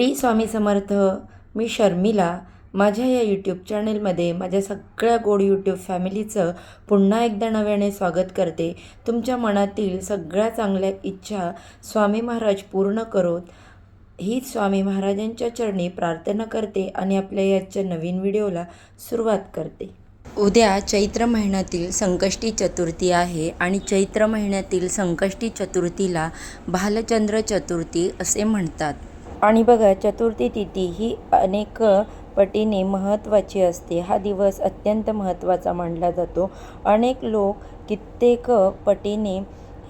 T Swami Samarth मी शर्मिला. माझ्या या YouTube चॅनेलमध्ये माझ्या सगळ्या गोड यूट्यूब फॅमिलीचं पुन्हा एकदा नव्याने स्वागत करते. तुमच्या मनातील सगळ्या चांगल्या इच्छा स्वामी महाराज पूर्ण करोत. हीच स्वामी महाराजांच्या चरणी प्रार्थना करते आणि आपल्या याच्या नवीन व्हिडिओला सुरुवात करते. उद्या चैत्र महिन्यातील संकष्टी चतुर्थी आहे आणि चैत्र महिन्यातील संकष्टी चतुर्थीला भालचंद्र चतुर्थी असे म्हणतात. आणि बघा चतुर्थी तिथी ही अनेक पटीने महत्त्वाची असते. हा दिवस अत्यंत महत्त्वाचा मानला जातो. अनेक लोक कित्येक पटीने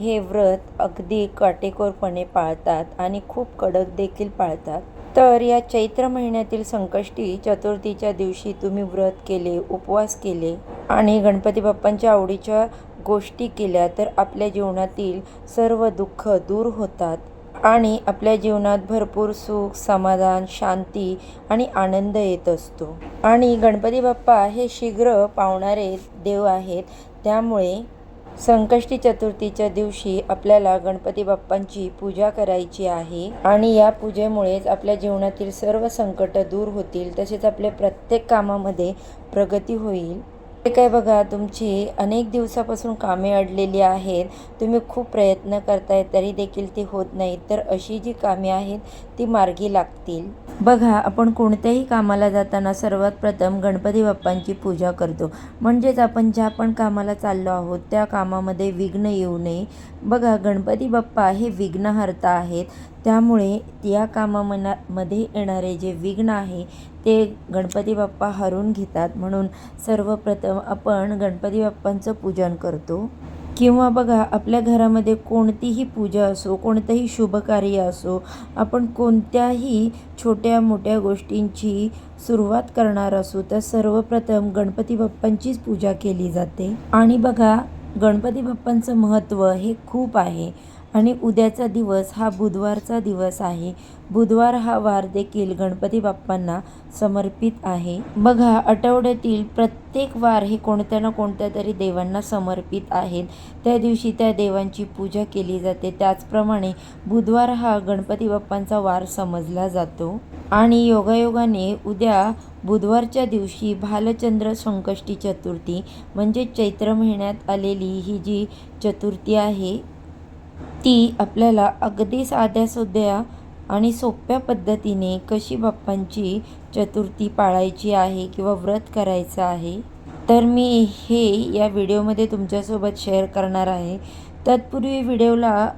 हे व्रत अगदी काटेकोरपणे पाळतात आणि खूप कडक देखील पाळतात. तर या चैत्र महिन्यातील संकष्टी चतुर्थीच्या दिवशी तुम्ही व्रत केले उपवास केले आणि गणपती बाप्पांच्या आवडीच्या गोष्टी केल्या तर आपल्या जीवनातील सर्व दुःख दूर होतात. आणि आपल्या जीवनात भरपूर सुख समाधान शांती आणि आनंद येत असतो. आणि गणपती बाप्पा हे शीघ्र पावणारे देव आहेत. त्यामुळे संकष्टी चतुर्थीच्या दिवशी आपल्याला गणपती बाप्पांची पूजा करायची आहे. आणि या पूजेमुळेच आपल्या जीवनातील सर्व संकट दूर होतील. तसेच आपल्या प्रत्येक कामामध्ये प्रगती होईल. ते काय बघा तुमची अनेक दिवसापासून कामे अडलेली आहेत. तुम्ही खूप प्रयत्न करताय तरी देखील ती होत नाहीत तर अशी जी कामे आहेत ती मार्गी लागतील. बघा आपण कोणत्याही कामाला जाताना सर्वात प्रथम गणपती बाप्पांची पूजा करतो. म्हणजेच आपण ज्या पण कामाला चाललो आहोत त्या कामामध्ये विघ्न येऊ नये. बघा गणपती बाप्पा हे विघ्नहर्ता आहेत. त्यामुळे या कामामना मध्ये येणारे जे विघ्न आहे ते गणपती बाप्पा हरून घेतात. म्हणून सर्वप्रथम आपण गणपती बाप्पांचं पूजन करतो. किंवा बघा आपल्या घरामध्ये कोणतीही पूजा असो कोणतंही शुभकार्य असो आपण कोणत्याही छोट्या मोठ्या गोष्टींची सुरुवात करणार असू तर सर्वप्रथम गणपती बाप्पांचीच पूजा केली जाते. आणि बघा गणपती बाप्पांचं महत्त्व हे खूप आहे. आणि उद्याचा दिवस हा बुधवारचा दिवस आहे. बुधवार हा वार देखील गणपती बाप्पांना समर्पित आहे. बघा आठवड्यातील प्रत्येक वार हे कोणत्या ना कोणत्या तरी देवांना समर्पित आहेत. त्या दिवशी त्या देवांची पूजा केली जाते. त्याचप्रमाणे बुधवार हा गणपती बाप्पांचा वार समजला जातो. आणि योगायोगाने उद्या बुधवारच्या दिवशी भालचंद्र संकष्टी चतुर्थी म्हणजे चैत्र महिन्यात आलेली ही जी चतुर्थी आहे ती आपल्याला अगदी साध्या सुध्या आणि सोप्या पद्धतीने कशी बाप्पांची चतुर्थी पाळायची आहे किंवा व्रत करायचं आहे तर मी हे या व्हिडिओमध्ये तुमच्यासोबत शेअर करणार आहे. तत्पूर्वी व्हिडिओला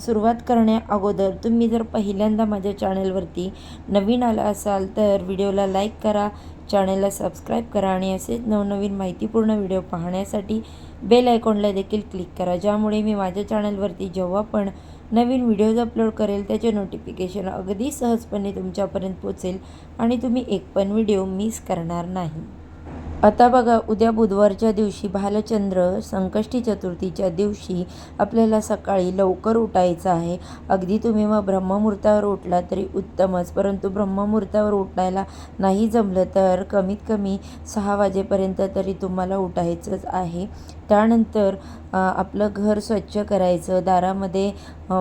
सुरुवात करण्या अगोदर तुम्ही जर पहिल्यांदा माझ्या चॅनेलवरती नवीन आला असाल तर व्हिडिओला लाईक करा चॅनलला सबस्क्राईब करा आणि असेच नवनवीन माहितीपूर्ण व्हिडिओ पाहण्यासाठी बेल आयकॉनला देखील क्लिक करा ज्यामुळे मी माझ्या चॅनलवरती जेव्हा पण नवीन व्हिडिओज अपलोड करेल त्याचे नोटिफिकेशन अगदी सहजपणे तुमच्यापर्यंत पोचेल आणि तुम्ही एक पण व्हिडिओ मिस करणार नाही. आता बघा उद्या बुधवारच्या दिवशी भालचंद्र संकष्टी चतुर्थीच्या दिवशी आपल्याला सकाळी लवकर उठायचं आहे. अगदी तुम्ही मग ब्रह्ममुहूर्तावर उठला तरी उत्तमच परंतु ब्रह्ममुहूर्तावर उठायला नाही जमलं तर कमीत कमी सहा वाजेपर्यंत तरी तुम्हाला उठायचंच आहे. त्यानंतर आपलं घर स्वच्छ करायचं दारामध्ये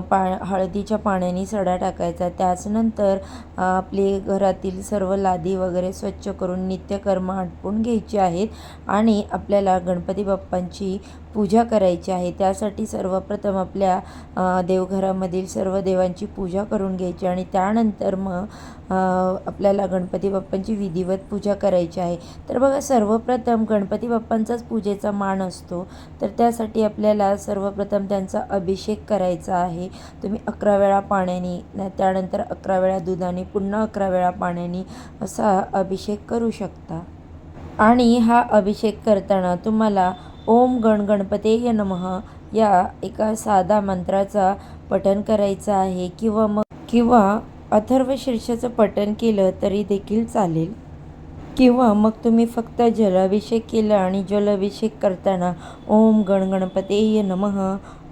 पा हळदीच्या पाण्याने सडा टाकायचा. त्याचनंतर आपली घरातील सर्व लादी वगैरे स्वच्छ करून नित्यकर्म आटपून घ्यायची आहेत आणि आपल्याला गणपती बाप्पांची पूजा करायची आहे. त्यासाठी सर्वप्रथम आपल्या देवघरामधील सर्व देवांची पूजा करून घ्यायची आणि त्यानंतर मग आपल्याला गणपती बाप्पांची विधिवत पूजा करायची आहे. तर बघा सर्वप्रथम गणपती बाप्पांचाच पूजेचा मान असतो. तर त्यासाठी आपल्याला सर्वप्रथम त्यांचा अभिषेक करायचा आहे. तुम्ही अकरा वेळा पाण्याने त्यानंतर अकरा वेळा दुधाने पुन्हा अकरा वेळा पाण्याने असा अभिषेक करू शकता. आणि हा अभिषेक करताना तुम्हाला ओम गण गणपतेय नमः. या एका साधा मंत्राचा पठन करायचं आहे किंवा मग किंवा अथर्व शीर्षाचं पठन केलं तरी देखील चालेल. किंवा मग तुम्ही फक्त जलाभिषेक केला आणि जलाभिषेक करताना ओम गण गणपतेय नमः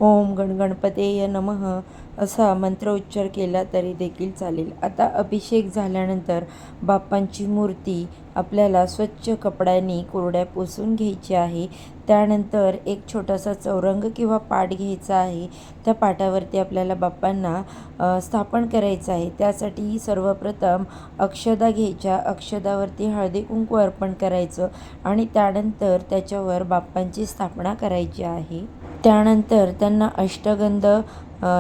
ओम गण गणपतेय नमः असा मंत्रोच्चार केला तरी देखील चालेल. आता अभिषेक झाल्यानंतर बाप्पांची मूर्ती आपल्याला स्वच्छ कपड्यांनी कोरड्या पुसून घ्यायची आहे. त्यानंतर एक छोटासा चौरंग किंवा पाट घ्यायचा आहे. त्या पाटावरती आपल्याला बाप्पांना स्थापन करायचं आहे. त्यासाठी सर्वप्रथम अक्षदा घ्यायच्या. अक्षदावरती हळदी कुंकू अर्पण करायचं आणि त्यानंतर त्याच्यावर बाप्पांची स्थापना करायची आहे. त्यानंतर त्यांना अष्टगंध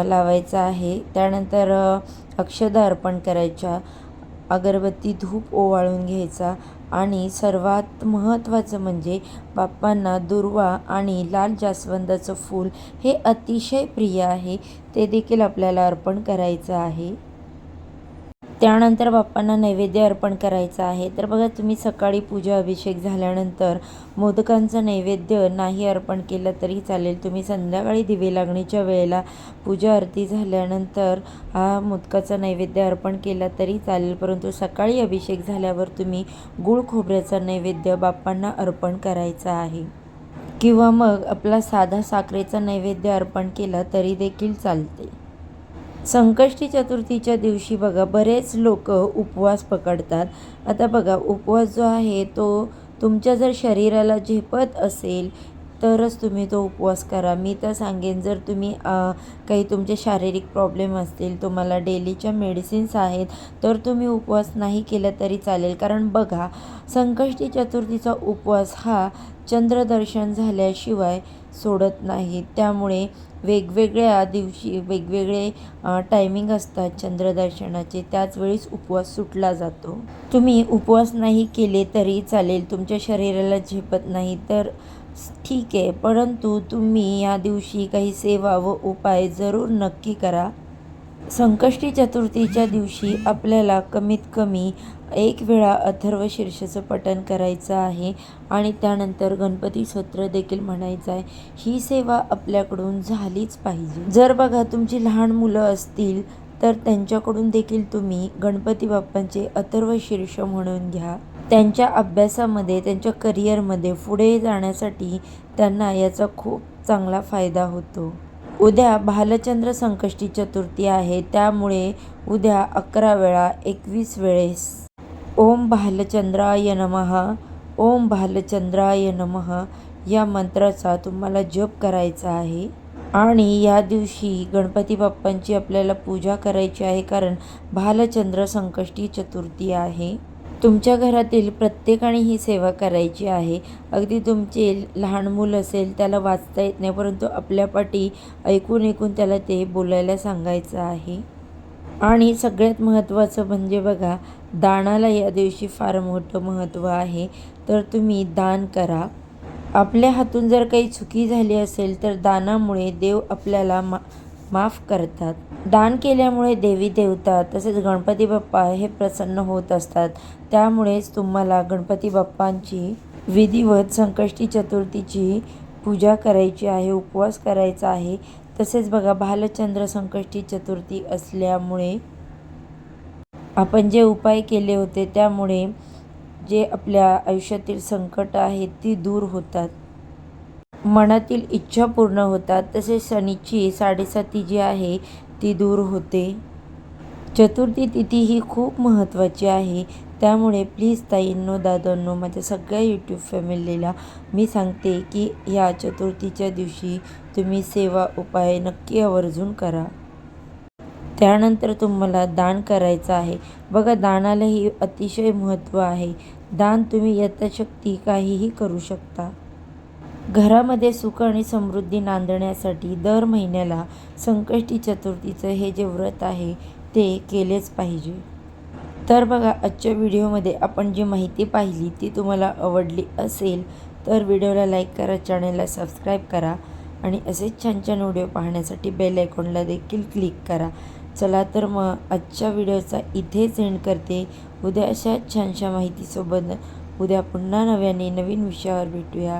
लावायचा आहे. त्यानंतर अक्षदा अर्पण करायच्या. अगरबत्ती धूप ओवाळून घ्यायचा. आणि सर्वात महत्त्वाचं म्हणजे बाप्पांना दुर्वा आणि लाल जास्वंदाचं फूल हे अतिशय प्रिय आहे. ते देखील आपल्याला अर्पण करायचं आहे. त्यानंतर बाप्पांना नैवेद्य अर्पण करायचा आहे. तर बघा तुम्ही सकाळी पूजा अभिषेक झाल्यानंतर मोदकांचं नैवेद्य नाही अर्पण केलं तरी चालेल. तुम्ही संध्याकाळी दिवे लागणीच्या वेळेला पूजा आरती झाल्यानंतर हा मोदकाचा नैवेद्य अर्पण केला तरी चालेल. परंतु सकाळी अभिषेक झाल्यावर तुम्ही गुळ खोबऱ्याचा नैवेद्य बाप्पांना अर्पण करायचा आहे. किंवा मग आपला साधा साखरेचा नैवेद्य अर्पण केला तरी देखील चालते. संकष्टी चतुर्थीच्या दिवशी बघा बरेच लोक उपवास पकडतात. आता बघा उपवास जो आहे तो तुमच्या जर शरीराला झेपत असेल तरच तुम्ही तो उपवास करा. मी तर सांगेन जर तुम्ही काही तुमचे शारीरिक प्रॉब्लेम असतील तुम्हाला डेलीच्या मेडिसिन्स आहेत तर तुम्ही उपवास नाही केला तरी चालेल. कारण बघा संकष्टी चतुर्थीचा उपवास हा चंद्रदर्शन झाल्याशिवाय सोडत नाही त्यामुळे वेगवेगळ्या दिवशी वेगवेगळे टायमिंग असतात चंद्रदर्शनाचे. त्याचवेळीस उपवास सुटला जातो. तुम्ही उपवास नाही केले तरी चालेल. तुमच्या शरीराला झेपत नाही तर ठीक आहे. परंतु तुम्ही या दिवशी काही सेवा व उपाय जरूर नक्की करा. संकष्टी चतुर्थीच्या दिवशी आपल्याला कमीत कमी एक वेळा अथर्व शीर्षचं पठण करायचं आहे आणि त्यानंतर गणपती स्तोत्र देखील म्हणायचं आहे. ही सेवा आपल्याकडून झालीच पाहिजे. जर बघा तुमची लहान मुलं असतील तर त्यांच्याकडून देखील तुम्ही गणपती बाप्पांचे अथर्व शीर्ष म्हणून घ्या. त्यांच्या अभ्यासामध्ये त्यांच्या करिअरमध्ये पुढे जाण्यासाठी त्यांना याचा खूप चांगला फायदा होतो. उद्या भालचंद्र संकष्टी चतुर्थी आहे. त्यामुळे उद्या अकरा वेळा एकवीस वेळेस. ओम भालचंद्राय नमः. ओम भालचंद्राय नमः. या मंत्राचा तुम्हाला जप करायचा आहे. आणि या दिवशी गणपती बाप्पांची आपल्याला पूजा करायची आहे कारण भालचंद्र संकष्टी चतुर्थी आहे. तुमच्या घरातील प्रत्येकाने ही सेवा करायची आहे. अगदी तुमचे लहान मूल असेल त्याला वाचता येत नाही परंतु आपल्या पाठी ऐकून ऐकून त्याला ते बोलायला सांगायचं आहे. आणि सगळ्यात महत्त्वाचं म्हणजे बघा दानाला या दिवशी फार मोठं महत्त्व आहे. तर तुम्ही दान करा. आपल्या हातून जर काही चुकी झाली असेल तर दानामुळे देव आपल्याला मा माफ करतात. दान केल्यामुळे देवी देवता तसेच गणपती बाप्पा हे प्रसन्न होत असतात. त्यामुळेच तुम्हाला गणपती बाप्पांची विधिवत संकष्टी चतुर्थीची पूजा करायची आहे उपवास करायचा आहे. तसेच बघा भालचंद्र संकष्टी चतुर्थी असल्यामुळे आपण जे उपाय केले होते त्यामुळे जे आपल्या आयुष्यातील संकट आहेत ती दूर होतात. मनातील इच्छा पूर्ण होतात. तसेच शनीची साडेसाती जी आहे ती दूर होते. चतुर्थी तिथी ही खूप महत्त्वाची आहे. त्यामुळे प्लीज ताईंनो दादांनो माझ्या सगळ्या यूट्यूब फॅमिलीला मी सांगते की ह्या चतुर्थीच्या दिवशी तुम्ही सेवा उपाय नक्की आवर्जून करा. त्यानंतर तुम्हाला दान करायचं आहे. बघा दानालाही अतिशय महत्त्व आहे. दान तुम्ही यथाशक्ती काहीही करू शकता. घरामध्ये सुख आणि समृद्धी नांदण्यासाठी दर महिन्याला संकष्टी चतुर्थीचं हे जे व्रत आहे ते केलेच पाहिजे. तर बघा आजच्या व्हिडिओमध्ये आपण जी माहिती पाहिली ती तुम्हाला आवडली असेल तर व्हिडिओला लाईक करा चॅनलला सबस्क्राईब करा आणि असेच छान छान व्हिडिओ पाहण्यासाठी बेल आयकॉनला देखील क्लिक करा. चला तर मग आजच्या व्हिडिओचा इथेच एंड करते. उद्या अशाच छानशा माहितीसोबत उद्या पुन्हा नव्याने नवीन विषयावर भेटूया.